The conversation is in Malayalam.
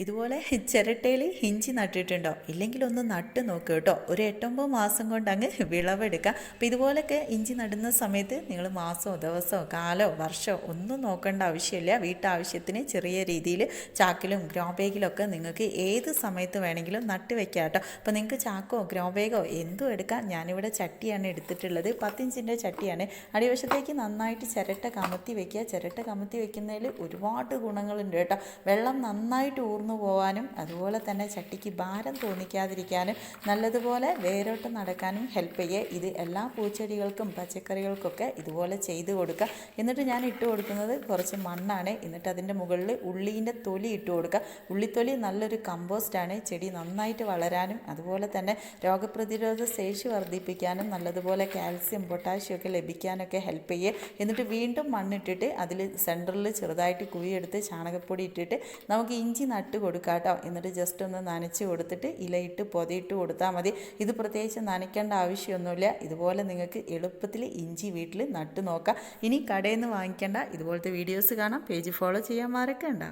ഇതുപോലെ ചിരട്ടയിൽ ഇഞ്ചി നട്ടിട്ടുണ്ടോ? ഇല്ലെങ്കിൽ ഒന്ന് നട്ട് നോക്ക് കേട്ടോ. ഒരു എട്ടൊമ്പത് മാസം കൊണ്ട് അങ്ങ് വിളവെടുക്കാം. അപ്പോൾ ഇതുപോലൊക്കെ ഇഞ്ചി നടുന്ന സമയത്ത് നിങ്ങൾ മാസമോ ദിവസമോ കാലോ വർഷമോ ഒന്നും നോക്കേണ്ട ആവശ്യമില്ല. വീട്ടാവശ്യത്തിന് ചെറിയ രീതിയിൽ ചാക്കിലും ഗ്രോ നിങ്ങൾക്ക് ഏത് സമയത്ത് വേണമെങ്കിലും നട്ട് വെക്കാം കേട്ടോ. അപ്പോൾ നിങ്ങൾക്ക് ചാക്കോ ഗ്രോ ബാഗോ എന്തും എടുക്കാം. ഞാനിവിടെ ചട്ടിയാണ് എടുത്തിട്ടുള്ളത്. പത്തിഞ്ചിന്റെ ചട്ടിയാണ്. അടിവശത്തേക്ക് നന്നായിട്ട് ചിരട്ട കമത്തി വെക്കുക. ചിരട്ട കമത്തി വെക്കുന്നതിൽ ഒരുപാട് ഗുണങ്ങളുണ്ട് കേട്ടോ. വെള്ളം നന്നായിട്ട് ഊർന്നു പോകാനും അതുപോലെ തന്നെ ചട്ടിക്ക് ഭാരം തോന്നിക്കാതിരിക്കാനും നല്ലതുപോലെ വേരോട്ട് നടക്കാനും ഹെൽപ്പ് ചെയ്യുക ഇത് എല്ലാ പൂച്ചെടികൾക്കും പച്ചക്കറികൾക്കൊക്കെ ഇതുപോലെ ചെയ്ത് കൊടുക്കുക എന്നിട്ട് ഞാൻ ഇട്ട് കൊടുക്കുന്നത് കുറച്ച് മണ്ണാണ്. എന്നിട്ട് അതിന്റെ മുകളിൽ ഉള്ളീന്റെ തൊലി ഇട്ട് കൊടുക്കുക ഉള്ളിത്തൊലി നല്ലൊരു കമ്പോസ്റ്റാണ് ചെടി നന്നായിട്ട് വളരാനും അതുപോലെ തന്നെ രോഗപ്രതിരോധ ശേഷി വർദ്ധിപ്പിക്കാനും നല്ലതുപോലെ കാൽസ്യം പൊട്ടാഷ്യം ഒക്കെ ലഭിക്കാനൊക്കെ ഹെൽപ്പ് ചെയ്യുക എന്നിട്ട് വീണ്ടും മണ്ണിട്ടിട്ട് അതിൽ സെന്ററിൽ ചെറുതായിട്ട് കുഴിയെടുത്ത് ചാണകപ്പൊടി ഇട്ടിട്ട് നമുക്ക് ഇഞ്ചി നട്ട് കൊടുക്കാം കേട്ടോ എന്നിട്ട് ജസ്റ്റ് ഒന്ന് നനച്ച് കൊടുത്തിട്ട് ഇലയിട്ട് പൊതിയിട്ട് കൊടുത്താൽ മതി. ഇത് പ്രത്യേകിച്ച് നനയ്ക്കേണ്ട ആവശ്യമൊന്നുമില്ല. ഇതുപോലെ നിങ്ങൾക്ക് എളുപ്പത്തിൽ ഇഞ്ചി വീട്ടിൽ നട്ടു നോക്കാം. ഇനി കടയിൽ നിന്ന് വാങ്ങിക്കേണ്ട ഇതുപോലത്തെ വീഡിയോസ് കാണാം. പേജ് ഫോളോ ചെയ്യാൻ മറക്കണ്ട.